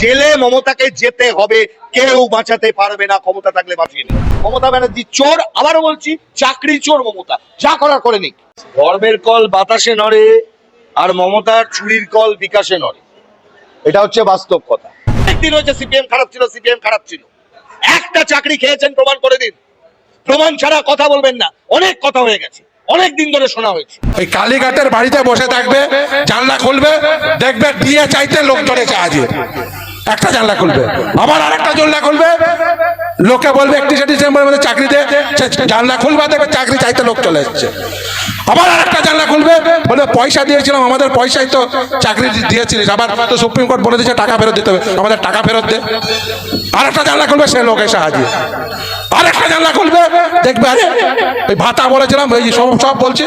জেলে মমতাকে যেতে হবে। কেউ বাঁচাতে পারবে না ক্ষমতা থাকলে বাঁচিয়ে নেবে। মমতা ব্যানার্জি চোর, আবারও বলছি, চাকরি চোর মমতা। যা করার করে নিক। ধর্মের কল বাতাসে নড়ে, আর মমতার চুরির কল বিকাশে নড়ে। এটা হচ্ছে বাস্তব কথা। একদিন হচ্ছে সিপিএম খারাপ ছিল, সিপিএম খারাপ ছিল। একটা চাকরি খেয়েছেন, প্রমাণ করে দিন। প্রমাণ ছাড়া কথা বলবেন না। অনেক কথা হয়ে গেছে। অনেক দিন ধরে শোনা হয়েছে। ওই কালীঘাটের বাড়িতে বসে থাকবে, জানলা খুলবে, দেখবে বিয়ে চাইতে লোক ধরেছে আজকে একটা জানলা খুলবে। আবার আরেকটা জানলা খুলবে। লোকে বলবে, একত্রিশে ডিসেম্বরের মধ্যে চাকরি দে। জানলা খুলবে, দেখবে চাকরি চাইতে লোক চলে এসছে। আবার আরেকটা জানলা খুলবে। বলে, পয়সা দিয়েছিলাম, আমাদের পয়সায় তো চাকরি দিয়েছিলিস। আবার তো সুপ্রিম কোর্ট বলে দিয়েছে, টাকা ফেরত দিতে হবে। আমাদের টাকা ফেরত দে। আরেকটা জানলা খুলবে, সে লোক এসে হাজির আরেকটা জানলা খুলবে। দেখবে আরে ওই ভাতা বলেছিলাম ওই সব সব বলছে।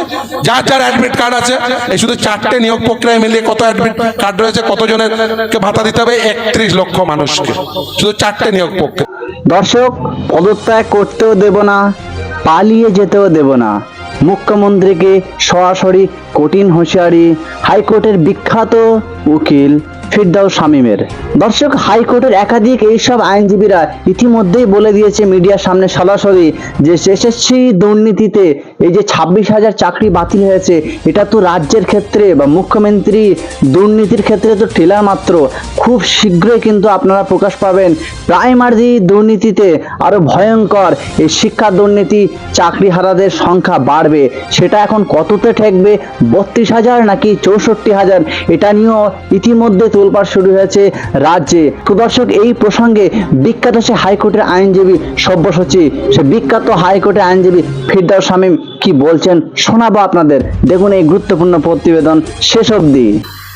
যার যার অ্যাডমিট কার্ড আছে, এই শুধু চারটে নিয়োগ প্রক্রিয়ায় মিলিয়ে কত অ্যাডমিট কার্ড রয়েছে কতজনের কে ভাতা দিতে হবে, একত্রিশ লক্ষ মানুষকে। শুধু চারটে নিয়োগ প্রক্রিয়া। দর্শক পদত্যাগ করতেও দেব না, পালিয়ে যেতেও দেব না। মুখ্যমন্ত্রীকে সরাসরি কঠিন হুঁশিয়ারি, হাইকোর্টের বিখ্যাত উকিল ফিরদাউস শামীমের। দর্শক, হাইকোর্টের একাধিক এইসব আইনজীবীরা ইতিমধ্যেই বলে দিয়েছে মিডিয়ার সামনে সরাসরি যে এসএসসি দুর্নীতিতে এই যে ছাব্বিশ হাজার চাকরি বাতিল হয়েছে, এটা তো রাজ্যের ক্ষেত্রে বা মুখ্যমন্ত্রী দুর্নীতির ক্ষেত্রে তো টেলার মাত্র। খুব শীঘ্রই কিন্তু আপনারা প্রকাশ পাবেন প্রাইমারি দুর্নীতিতে আরও ভয়ঙ্কর এই শিক্ষা দুর্নীতি, চাকরি হারাদের সংখ্যা বাড়বে। সেটা এখন কততে ঠেকবে? বত্রিশ হাজার নাকি চৌষট্টি হাজার? এটা নিয়েও ইতিমধ্যে তোলপাড় শুরু হয়েছে রাজ্যে। তো দর্শক, এই প্রসঙ্গে বিখ্যাত সে হাইকোর্টের আইনজীবী সব্যসচী, সে বিখ্যাত হাইকোর্টের আইনজীবী ফিরদাউস শামীম কি বলছেন শোনাবো আপনাদের। দেখুন এই গুরুত্বপূর্ণ প্রতিবেদন শেষ অবধি।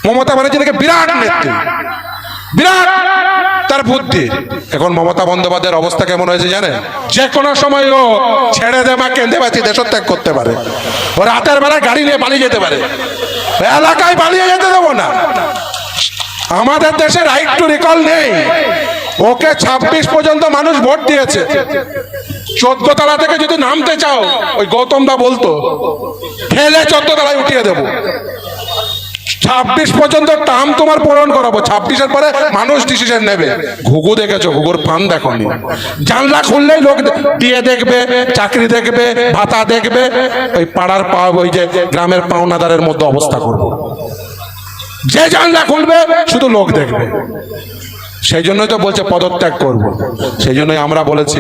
মমতা ব্যানার্জি থেকে বিরাট নেত্রী? বিরাট তার বুদ্ধি। এখন মমতা বন্দ্যোপাধ্যায়ের অবস্থা কেমন হয়েছে জানেন? যে কোনো সময় ও ছেড়ে দেবা, কেঁদে বাঁচি দেশত্যাগ করতে পারে। ও রাতের বেলায় গাড়ি নিয়ে পালিয়ে যেতে পারে। এলাকায় পালিয়ে যেতে দেবো না। আমাদের দেশে রাইট টু রিকল নেই। ওকে ছাব্বিশ পর্যন্ত মানুষ ভোট দিয়েছে। চোদ্দ তলা থেকে যদি নামতে চাও, ওই গৌতম দা বলতো ঠেলে চোদ্দ তলায় উঠিয়ে দেবো। ছাব্বিশ পর্যন্ত টার্ম তোমার পূরণ করাবো। ছাব্বিশের পরে মানুষ ডিসিশন নেবে। ঘুঘু দেখেছ, ঘুঘুর পান দেখনি। জানলা খুললেই লোক দিয়ে দেখবে, চাকরি দেখবে, ভাতা দেখবে। ওই পাড়ার পা ওই যে গ্রামের পাওনাদারের মধ্যে অবস্থা করব। যে জানলা খুলবে, শুধু লোক দেখবে। সেই জন্যই তো বলছে পদত্যাগ করব। সেই জন্যই আমরা বলেছি,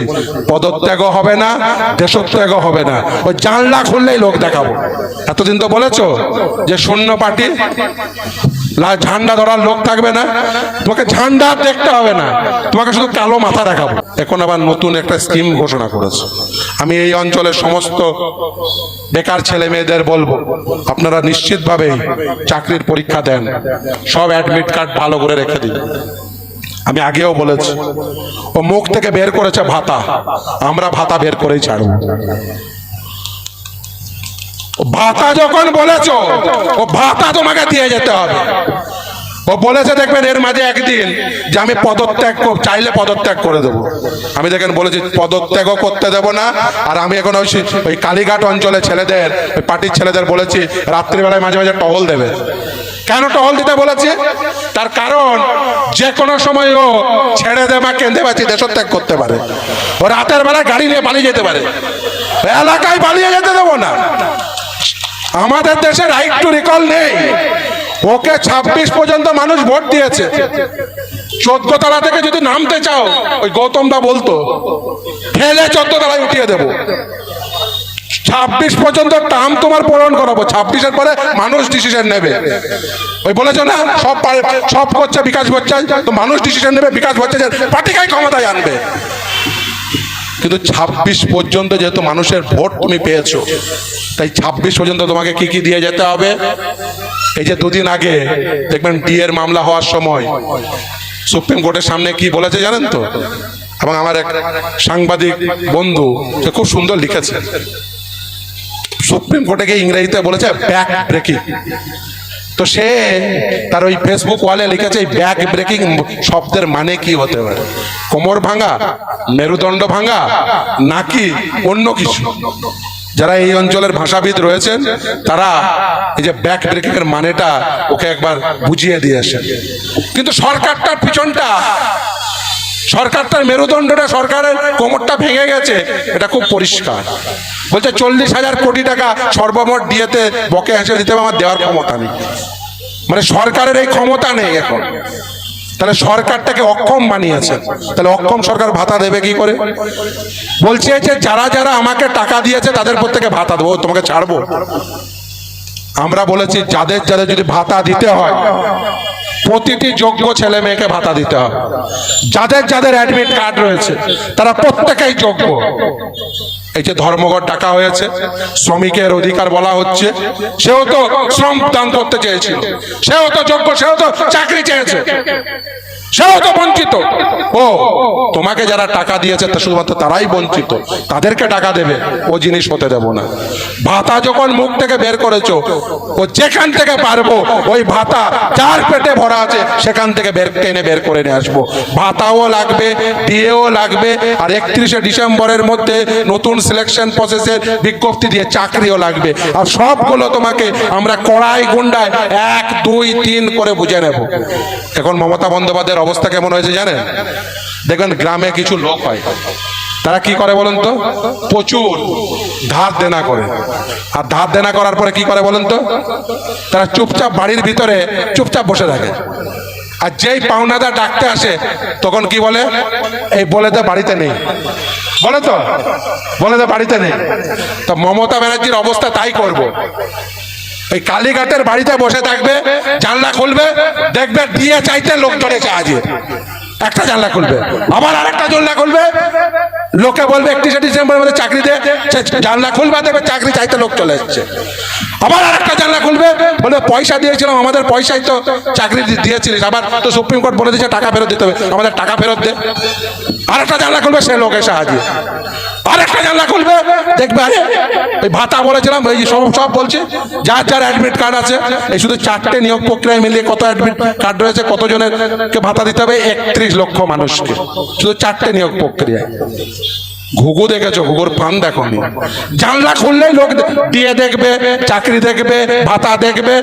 পদত্যাগও হবে না, দেশত্যাগও হবে না। ওই জানলা খুললেই লোক দেখাবো। এতদিন তো বলেছ যে শূন্য পার্টি? ঝান্ডা ধরার লোক থাকবে না। তোমাকে ঝান্ডা দেখতে হবে না। তোমাকে শুধু কালো মাথা দেখাবো। এখন আবার নতুন একটা স্কিম ঘোষণা করেছে। আমি এই অঞ্চলের সমস্ত বেকার ছেলে মেয়েদের বলব, আপনারা নিশ্চিতভাবেই চাকরির পরীক্ষা দেন। সব অ্যাডমিট কার্ড ভালো করে রেখে দিন। আমি আগেও বলেছি, ও মুখ থেকে বের করেছে ভাতা। আমরা ভাতা বের করেই ছাড়বো। ভাতা যখন বলেছ, ও ভাতা তোমাকে দিয়ে যেতে হবে। ও বলেছে, দেখবেন এর মাঝে একদিন যে আমি পদত্যাগ চাইলে পদত্যাগ করে দেবো। আমি দেখেন বলেছি, পদত্যাগও করতে দেব না। আর আমি এখন ওই ওই কালীঘাট অঞ্চলে ছেলেদের, ওই পার্টির ছেলেদের বলেছি, রাত্রিবেলায় মাঝে মাঝে টহল দেবে। কেন টহল দিতে বলেছি? তার কারণ, যে কোনো সময় ও ছেড়ে দেবা কেঁদে বাঁচি দেশত্যাগ করতে পারে। ও রাতের বেলায় গাড়ি নিয়ে পালিয়ে যেতে পারে। এলাকায় পালিয়ে যেতে দেবো না। আমাদের দেশে রাইট টু রিকল নেই। ওকে ছাব্বিশ পর্যন্ত মানুষ ভোট দিয়েছে। চোদ্দ তলা থেকে যদি নামতে চাও, ওই গৌতম দা বলতো, ফেলে চোদ্দ তলায় উঠিয়ে দেবো। ছাব্বিশ পর্যন্ত টার্ম তোমার পূরণ করাবো। ছাব্বিশের পরে মানুষ ডিসিশন নেবে। ওই বলেছ না, সব সব করছে বিকাশ বচ্চন তো মানুষ ডিসিশন নেবে বিকাশ বচ্চন পার্টিকাই ক্ষমতায় আনবে। কিন্তু ছাব্বিশ পর্যন্ত যেহেতু মানুষের ভোট তুমি পেয়েছ, তাই ছাব্বিশ পর্যন্ত তোমাকে কি কি দিয়ে যেতে হবে? এই যে দুদিন আগে দেখবেন ডিএর মামলা হওয়ার সময় সুপ্রিম কোর্টের সামনে কি বলেছে জানেন তো? এবং আমার এক সাংবাদিক বন্ধু, সে খুব সুন্দর লিখেছে। সুপ্রিম কোর্টে গিয়ে ইংরেজিতে বলেছে ব্যাক ব্রেকিং তো সে তার ওই ফেসবুক ওয়ালে লিখেছে, এই ব্যাক ব্রেকিং শব্দের মানে কি হতে পারে? কোমর ভাঙা, মেরুদণ্ড ভাঙা, নাকি অন্য কিছু? যারা এই অঞ্চলের ভাষাবিদ রয়েছেন, তারা এই যে ব্যাক ব্রেকিং এর মানেটা ওকে একবার বুঝিয়ে দিয়েছে কিন্তু সরকারটার পিছনটা সরকারটার মেরুদণ্ডটা সরকারের কোমরটা ভেঙে গেছে। এটা খুব পরিষ্কার। বলছে চল্লিশ হাজার কোটি টাকা সর্বমোট দিয়েতে বকে হিসেবে দিতে আমার দেওয়ার ক্ষমতা নেই। মানে সরকারের এই ক্ষমতা নেই এখন। তাহলে সরকারটাকে অক্ষম বানিয়েছে। তাহলে অক্ষম সরকার ভাতা দেবে কি করে? বলছে যে যারা যারা আমাকে টাকা দিয়েছে, তাদের প্রত্যেকে ভাতা দেবো। তোমাকে ছাড়বো? আমরা বলেছি, যাদের যাদের যদি ভাতা দিতে হয়, প্রতিটি যোগ্য ছেলে মেয়েকে ভাতা দিতে হবে। যাদের যাদের অ্যাডমিট কার্ড রয়েছে, তারা প্রত্যেকেই যোগ্য। এই যে ধর্মঘট ডাকা হয়েছে, শ্রমিকের অধিকার বলা হচ্ছে, সেও তো শ্রম দান করতে চেয়েছিল। সেও তো যোগ্য, সেও তো চাকরি চেয়েছে। সেও তো বঞ্চিত। ও, তোমাকে যারা টাকা দিয়েছে শুধুমাত্র তারাই বঞ্চিত। তাদেরকে টাকা দেবে, ও জিনিস হতে দেব না। ভাতা যখন মুখ থেকে বের করেছ, ও যেখান থেকে পারব, ওই ভাতা যার পেটে ভরা আছে, সেখান থেকে বের, টেনে বের করে নিয়ে আসব। ভাতাও লাগবে ডিএও লাগবে, আর একত্রিশে ডিসেম্বরের মধ্যে নতুন সিলেকশন প্রসেসের বিজ্ঞপ্তি দিয়ে চাকরিও লাগবে। আর সবগুলো তোমাকে আমরা কড়াই গুন্ডায় এক, দুই, তিন করে বুঝে নেব। এখন মমতা বন্দ্যোপাধ্যায়ের অবস্থা কেমন হয়েছে জানেন? দেখবেন গ্রামে কিছু লোক হয়। তারা কি করে বলেন তো? প্রচুর ধার দেনা করে। আর ধার দেনা করার পরে কি করে বলেন তো? তারা চুপচাপ বাড়ির ভিতরে চুপচাপ বসে থাকে। আর যেই পাওনাদা ডাকতে আসে, তখন কি বলে? এই বলে তো বাড়িতে নেই। বলে তো? বলে তো বাড়িতে নেই। তো মমতা ব্যানার্জির অবস্থা তাই করব। এই কালীঘাটের বাড়িতে বসে থাকবে, জানলা খুলবে, দেখবে দিয়ে চাইতে লোক ধরেছে আজকে একটা জানলা খুলবে। আবার আরেকটা জানলা খুলবে। লোকে বলবে, একত্রিশে ডিসেম্বরের মধ্যে চাকরি দে। জানলা খুলবে, দেখবে চাকরি চাইতে লোক চলে এসছে। আবার আরেকটা জানলা খুলবে। বলবে পয়সা দিয়েছিলাম, আমাদের পয়সাই তো চাকরি দিয়েছিলিস। আবার তো সুপ্রিম কোর্ট বলে দিয়েছে, টাকা ফেরত দিতে হবে। আমাদের টাকা ফেরত দে। আরেকটা জানলা খুলবে, সে লোক এসে হাজির আরেকটা জানলা খুলবে দেখবে, আরে ওই ভাতা বলেছিলাম, এই সব সব বলছে। যার যার অ্যাডমিট কার্ড আছে, এই শুধু চারটে নিয়োগ প্রক্রিয়ায় মিলিয়ে কত অ্যাডমিট কার্ড রয়েছে কতজনের কে ভাতা দিতে হবে, একত্রিশ লক্ষ মানুষকে। শুধু চারটে নিয়োগ প্রক্রিয়ায়। ঘুঘু দেখেছ, ঘুঘুর ফান দেখো জানলা খুললেই লোক দিয়ে দেখবে, চাকরি দেখবে, ভাতা দেখবে,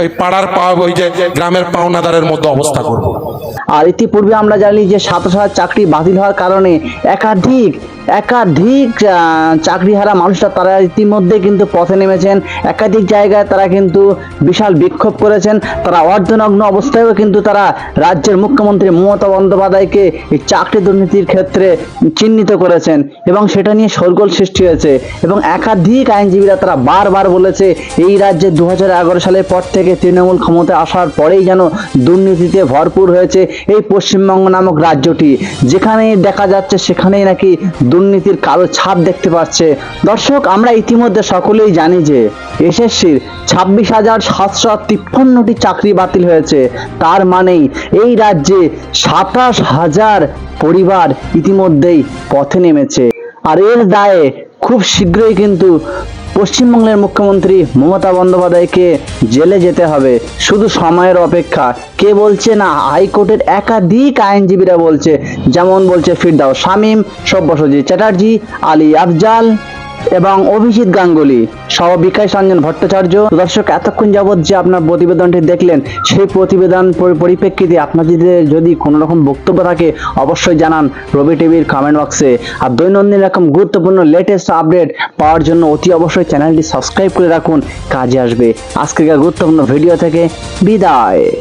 ওই পাড়ার পা, ওই যে গ্রামের পাওনাদারের মধ্যে অবস্থা করব। আর ইতিপূর্বে আমরা জানি যে সাতাশ হাজার চাকরি বাতিল হওয়ার কারণে একাধিক একাধিক চাকরিহারা মানুষরা তারা ইতিমধ্যে কিন্তু পথে নেমেছেন। একাধিক জায়গায় তারা কিন্তু বিশাল বিক্ষোভ করেছেন। তারা অর্ধনগ্ন অবস্থায়ও কিন্তু তারা রাজ্যের মুখ্যমন্ত্রী মমতা বন্দ্যোপাধ্যায়কে এই চাকরি দুর্নীতির ক্ষেত্রে চিহ্নিত করেছেন এবং সেটা নিয়ে শোরগোল সৃষ্টি হয়েছে এবং একাধিক আইনজীবীরা তারা বারবার বলেছে, এই রাজ্যে দু হাজার এগারো সালের পর থেকে তৃণমূল ক্ষমতা আসার পরেই যেন দুর্নীতিতে ভরপুর হয়েছে এই পশ্চিমবঙ্গ নামক রাজ্যটি। যেখানেই দেখা যাচ্ছে সেখানেই নাকি দুর্নীতির কালো ছাপ দেখতে পাচ্ছে। দর্শক, আমরা ইতিমধ্যে সকলেই জানি যে এসএসসির ছাব্বিশ হাজার সাতশো তিপ্পান্নটি চাকরি বাতিল হয়েছে। তার মানেই এই রাজ্যে সাতাশ হাজার পরিবার ইতিমধ্যেই পথে নেমেছে। আর এর দায়ে খুব শীঘ্রই কিন্তু পশ্চিমবঙ্গের মুখ্যমন্ত্রী মমতা বন্দ্যোপাধ্যায়কে জেলে যেতে হবে। শুধু সময়ের অপেক্ষা। কে বলছে না? হাইকোর্টের একাধিক আইনজীবীরা বলছে। যেমন বলছে ফিরদাও শামীম সব্যসজি চ্যাটার্জি, আলী আফজাল। এবং অভিজিৎ গাঙ্গুলি সহ বিকাশ রঞ্জন ভট্টাচার্য। দর্শক, এতক্ষণ যাবৎ যে আপনার প্রতিবেদনটি দেখলেন, সেই প্রতিবেদন পরি- পরিপ্রেক্ষিতে আপনাদের যদি কোনো রকম বক্তব্য থাকে, অবশ্যই জানান রবি টিভির কমেন্ট বক্সে আর দৈনন্দিন এরকম গুরুত্বপূর্ণ লেটেস্ট আপডেট পাওয়ার জন্য অতি অবশ্যই চ্যানেলটি সাবস্ক্রাইব করে রাখুন, কাজে আসবে। আজকের গুরুত্বপূর্ণ ভিডিও থেকে বিদায়।